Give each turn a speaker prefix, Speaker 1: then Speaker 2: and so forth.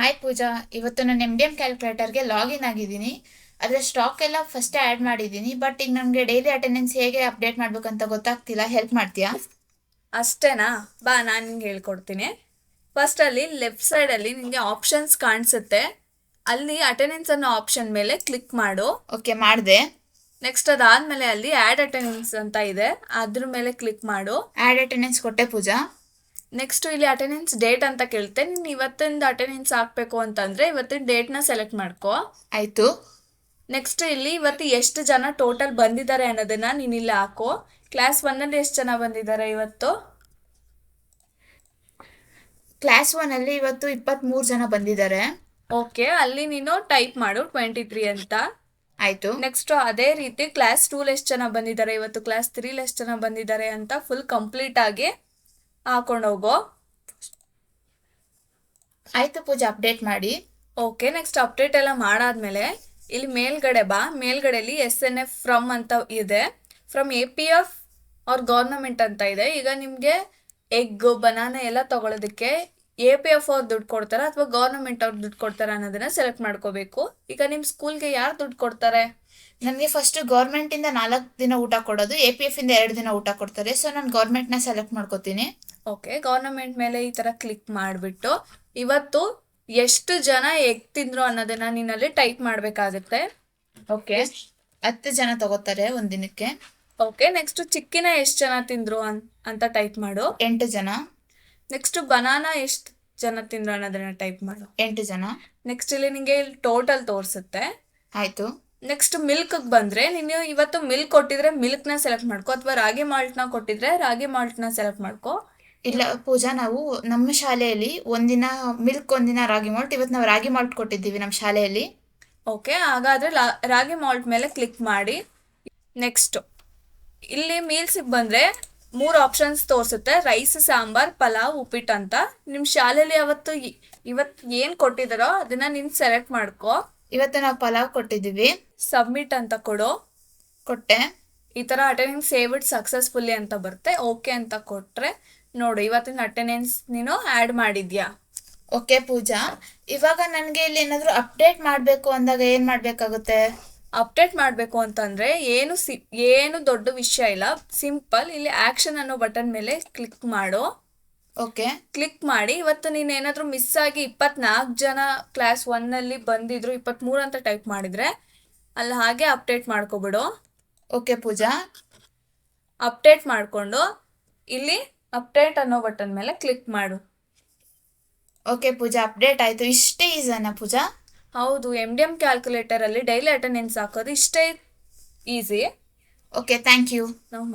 Speaker 1: Hi Pooja ಇವತ್ತು ನಾನು M D M ಕ್ಯಾಲ್ಕುಲೇಟರ್ಗೆ ಲಾಗಿನ್ ಆಗಿದ್ದೀನಿ. ಅದರ ಸ್ಟಾಕ್ ಎಲ್ಲ ಫಸ್ಟೇ ಆ್ಯಡ್ ಮಾಡಿದ್ದೀನಿ ಬಟ್ ಈಗ ನನಗೆ ಡೈಲಿ ಅಟೆಂಡೆನ್ಸ್ ಹೇಗೆ ಅಪ್ಡೇಟ್ ಮಾಡಬೇಕಂತ ಗೊತ್ತಾಗ್ತಿಲ್ಲ. ಹೆಲ್ಪ್ ಮಾಡ್ತೀಯಾ?
Speaker 2: ಅಷ್ಟೇನಾ? ಬಾ ನಾನು ನಿಂಗೆ ಹೇಳ್ಕೊಡ್ತೀನಿ. ಫಸ್ಟಲ್ಲಿ ಲೆಫ್ಟ್ ಸೈಡಲ್ಲಿ ನಿಮಗೆ ಆಪ್ಷನ್ಸ್ ಕಾಣಿಸುತ್ತೆ. ಅಲ್ಲಿ ಅಟೆಂಡೆನ್ಸ್ ಅನ್ನೋ ಆಪ್ಷನ್ ಮೇಲೆ ಕ್ಲಿಕ್ ಮಾಡು.
Speaker 1: ಓಕೆ ಮಾಡಿದೆ.
Speaker 2: ನೆಕ್ಸ್ಟ್ ಅದಾದಮೇಲೆ ಅಲ್ಲಿ ಆ್ಯಡ್ ಅಟೆಂಡೆನ್ಸ್ ಅಂತ ಇದೆ. ಅದ್ರ ಮೇಲೆ ಕ್ಲಿಕ್ ಮಾಡು.
Speaker 1: ಆ್ಯಡ್ ಅಟೆಂಡೆನ್ಸ್ ಕೊಟ್ಟೆ ಪೂಜಾ.
Speaker 2: ನೆಕ್ಸ್ಟ್ ಇಲ್ಲಿ ಅಟೆಂಡೆನ್ಸ್ ಡೇಟ್ ಅಂತ ಕೇಳ್ತೆ ನೀನು ಇವತ್ತಿಂದ ಅಟೆಂಡೆನ್ಸ್ ಹಾಕಬೇಕು ಅಂತಂದರೆ ಇವತ್ತಿನ ಡೇಟ್ನ ಸೆಲೆಕ್ಟ್ ಮಾಡ್ಕೋ.
Speaker 1: ಆಯಿತು.
Speaker 2: ನೆಕ್ಸ್ಟ್ ಇಲ್ಲಿ ಇವತ್ತು ಎಷ್ಟು ಜನ ಟೋಟಲ್ ಬಂದಿದ್ದಾರೆ ಅನ್ನೋದನ್ನ ನೀನು ಇಲ್ಲಿ ಹಾಕೋ. ಕ್ಲಾಸ್ ಒನ್ನಲ್ಲಿ ಎಷ್ಟು ಜನ ಬಂದಿದ್ದಾರೆ ಇವತ್ತು?
Speaker 1: ಕ್ಲಾಸ್ ಒನಲ್ಲಿ ಇವತ್ತು ಇಪ್ಪತ್ತ್ಮೂರು ಜನ ಬಂದಿದ್ದಾರೆ.
Speaker 2: ಓಕೆ ಅಲ್ಲಿ ನೀನು ಟೈಪ್ ಮಾಡು ಟ್ವೆಂಟಿ ತ್ರೀ ಅಂತ.
Speaker 1: ಆಯಿತು.
Speaker 2: ನೆಕ್ಸ್ಟ್ ಅದೇ ರೀತಿ ಕ್ಲಾಸ್ ಟೂಲ್ ಎಷ್ಟು ಜನ ಬಂದಿದ್ದಾರೆ ಇವತ್ತು? ಕ್ಲಾಸ್ ತ್ರೀಲಿ ಎಷ್ಟು ಜನ ಬಂದಿದ್ದಾರೆ ಅಂತ ಫುಲ್ ಕಂಪ್ಲೀಟ್ ಆಗಿ ಹಾಕೊಂಡು ಹೋಗೋ
Speaker 1: ಆಯಿತು ಪೂಜೆ ಅಪ್ಡೇಟ್ ಮಾಡಿ.
Speaker 2: ಓಕೆ ನೆಕ್ಸ್ಟ್ ಅಪ್ಡೇಟ್ ಎಲ್ಲ ಮಾಡಾದ್ಮೇಲೆ ಇಲ್ಲಿ ಮೇಲ್ಗಡೆ ಬಾ. ಮೇಲ್ಗಡೆಯಲ್ಲಿ ಎಸ್ ಎನ್ ಎಫ್ ಫ್ರಮ್ ಅಂತ ಇದೆ. ಫ್ರಮ್ ಎ ಪಿ ಎಫ್ ಅವ್ರ ಗೌರ್ನಮೆಂಟ್ ಅಂತ ಇದೆ. ಈಗ ನಿಮಗೆ ಎಗ್ ಬನಾನ ಎಲ್ಲ ತಗೊಳ್ಳೋದಕ್ಕೆ ಎ ಪಿ ಎಫ್ ಅವ್ರು ದುಡ್ಡು ಕೊಡ್ತಾರಾ ಅಥವಾ ಗೌರ್ಮೆಂಟ್ ಅವ್ರು ದುಡ್ಡು ಕೊಡ್ತಾರಾ ಅನ್ನೋದನ್ನ ಸೆಲೆಕ್ಟ್ ಮಾಡ್ಕೋಬೇಕು. ಈಗ ನಿಮ್ಮ ಸ್ಕೂಲ್ಗೆ ಯಾರು ದುಡ್ಡು ಕೊಡ್ತಾರೆ?
Speaker 1: ನನಗೆ ಫಸ್ಟ್ ಗೌರ್ಮೆಂಟಿಂದ ನಾಲ್ಕು ದಿನ ಊಟ ಕೊಡೋದು ಎ ಪಿ ಎಫಿಂದ ಎರಡು ದಿನ ಊಟ ಕೊಡ್ತಾರೆ. ಸೊ ನಾನು ಗೌರ್ಮೆಂಟ್ನ ಸೆಲೆಕ್ಟ್ ಮಾಡ್ಕೋತೀನಿ.
Speaker 2: ಓಕೆ ಗೌರ್ನಮೆಂಟ್ ಮೇಲೆ ಈ ಥರ ಕ್ಲಿಕ್ ಮಾಡಿಬಿಟ್ಟು ಇವತ್ತು ಎಷ್ಟು ಜನ ಎಗ್ ತಿಂದ್ರು ಅನ್ನೋದನ್ನ ನಿನ್ನಲ್ಲಿ ಟೈಪ್ ಮಾಡಬೇಕಾಗುತ್ತೆ.
Speaker 1: ಓಕೆ ಹತ್ತು ಜನ ತಗೋತಾರೆ ಒಂದ್ ದಿನಕ್ಕೆ.
Speaker 2: ಓಕೆ ನೆಕ್ಸ್ಟ್ ಚಿಕ್ಕಿನ ಎಷ್ಟು ಜನ ತಿಂದ್ರು ಅನ್ ಅಂತ ಟೈಪ್ ಮಾಡು.
Speaker 1: ಎಂಟು ಜನ.
Speaker 2: ನೆಕ್ಸ್ಟ್ ಬನಾನಾ ಎಷ್ಟು ಜನ ತಿಂದ್ರು ಅನ್ನೋದನ್ನ ಟೈಪ್ ಮಾಡು.
Speaker 1: ಎಂಟು ಜನ?
Speaker 2: ನೆಕ್ಸ್ಟ್ ಇಲ್ಲಿ ನಿಂಗೆ ಟೋಟಲ್ ತೋರಿಸುತ್ತೆ.
Speaker 1: ಆಯ್ತು.
Speaker 2: ನೆಕ್ಸ್ಟ್ ಮಿಲ್ಕ್ ಬಂದ್ರೆ ನೀನು ಇವತ್ತು ಮಿಲ್ಕ್ ಕೊಟ್ಟಿದ್ರೆ ಮಿಲ್ಕ್ನ ಸೆಲೆಕ್ಟ್ ಮಾಡ್ಕೋ. ಅಥವಾ ರಾಗಿ ಮಾಲ್ಟ್ನ ಕೊಟ್ಟಿದ್ರೆ ರಾಗಿ ಮಾಲ್ಟ್ನ ಸೆಲೆಕ್ಟ್ ಮಾಡ್ಕೋ.
Speaker 1: ಇಲ್ಲ ಪೂಜಾ ನಾವು ನಮ್ಮ ಶಾಲೆಯಲ್ಲಿ ಒಂದಿನ ಮಿಲ್ಕ್ ಒಂದಿನ ರಾಗಿ ಮಾಲ್ಟ್ ಇವತ್ತು ನಾವು ರಾಗಿ ಮಾಲ್ಟ್ ಕೊಟ್ಟಿದ್ದೀವಿ ನಮ್ಮ ಶಾಲೆಯಲ್ಲಿ.
Speaker 2: ಓಕೆ ಹಾಗಾದ್ರೆ ರಾಗಿ ಮಾಲ್ಟ್ ಮೇಲೆ ಕ್ಲಿಕ್ ಮಾಡಿ. ನೆಕ್ಸ್ಟ್ ಇಲ್ಲಿ ಮೀಲ್ಸಿಗೆ ಬಂದರೆ ಮೂರು ಆಪ್ಷನ್ಸ್ ತೋರಿಸುತ್ತೆ. ರೈಸ್ ಸಾಂಬಾರ್ ಪಲಾವ್ ಉಪ್ಪಿಟ್ಟು ಅಂತ. ನಿಮ್ಮ ಶಾಲೆಯಲ್ಲಿ ಅವತ್ತು ಇವತ್ತು ಏನು ಕೊಟ್ಟಿದ್ದಾರೋ ಅದನ್ನ ನೀನು ಸೆಲೆಕ್ಟ್ ಮಾಡ್ಕೊ.
Speaker 1: ಇವತ್ತು ನಾವು ಪಲಾವ್ ಕೊಟ್ಟಿದ್ದೀವಿ.
Speaker 2: ಸಬ್ಮಿಟ್ ಅಂತ ಕೊಡು.
Speaker 1: ಕೊಟ್ಟೆ.
Speaker 2: ಈ ಥರ ಅಟೆಂಡೆನ್ಸ್ ಸೇವ್ಡ್ ಸಕ್ಸಸ್ಫುಲ್ಲಿ ಅಂತ ಬರುತ್ತೆ. ಓಕೆ ಅಂತ ಕೊಟ್ಟರೆ ನೋಡು ಇವತ್ತಿನ ಅಟೆಂಡೆನ್ಸ್ ನೀನು ಆ್ಯಡ್ ಮಾಡಿದ್ಯಾ?
Speaker 1: ಓಕೆ ಪೂಜಾ. ಇವಾಗ ನನಗೆ ಇಲ್ಲಿ ಏನಾದರೂ ಅಪ್ಡೇಟ್ ಮಾಡಬೇಕು ಅಂದಾಗ ಏನು ಮಾಡಬೇಕಾಗುತ್ತೆ?
Speaker 2: ಅಪ್ಡೇಟ್ ಮಾಡಬೇಕು ಅಂತಂದರೆ ಏನು ಸಿ ಏನು ದೊಡ್ಡ ವಿಷಯ ಇಲ್ಲ. ಸಿಂಪಲ್ ಇಲ್ಲಿ ಆ್ಯಕ್ಷನ್ ಅನ್ನೋ ಬಟನ್ ಮೇಲೆ ಕ್ಲಿಕ್ ಮಾಡು.
Speaker 1: ಓಕೆ
Speaker 2: ಕ್ಲಿಕ್ ಮಾಡಿ ಇವತ್ತು ನೀನು ಏನಾದರೂ ಮಿಸ್ ಆಗಿ ಇಪ್ಪತ್ನಾಲ್ಕು ಜನ ಕ್ಲಾಸ್ ಒನ್ನಲ್ಲಿ ಬಂದಿದ್ರು ಇಪ್ಪತ್ತ್ಮೂರು ಅಂತ ಟೈಪ್ ಮಾಡಿದರೆ ಅಲ್ಲಿ ಹಾಗೆ ಅಪ್ಡೇಟ್ ಮಾಡ್ಕೊಬಿಡು.
Speaker 1: ಓಕೆ ಪೂಜಾ.
Speaker 2: ಅಪ್ಡೇಟ್ ಮಾಡಿಕೊಂಡು ಇಲ್ಲಿ ಅಪ್ಡೇಟ್ ಅನ್ನೋ ಬಟನ್ ಮೇಲೆ ಕ್ಲಿಕ್ ಮಾಡು.
Speaker 1: ಓಕೆ ಪೂಜಾ ಅಪ್ಡೇಟ್ ಆಯಿತು. ಇಷ್ಟೇ ಈಸನ ಪೂಜಾ?
Speaker 2: ಹೌದು ಎಂ ಡಿ ಎಂ ಕ್ಯಾಲ್ಕುಲೇಟರಲ್ಲಿ ಡೈಲಿ ಅಟೆಂಡೆನ್ಸ್ ಹಾಕೋದು ಇಷ್ಟೇ ಈಸಿ
Speaker 1: ಓಕೆ ಥ್ಯಾಂಕ್ ಯು
Speaker 2: ನಾವು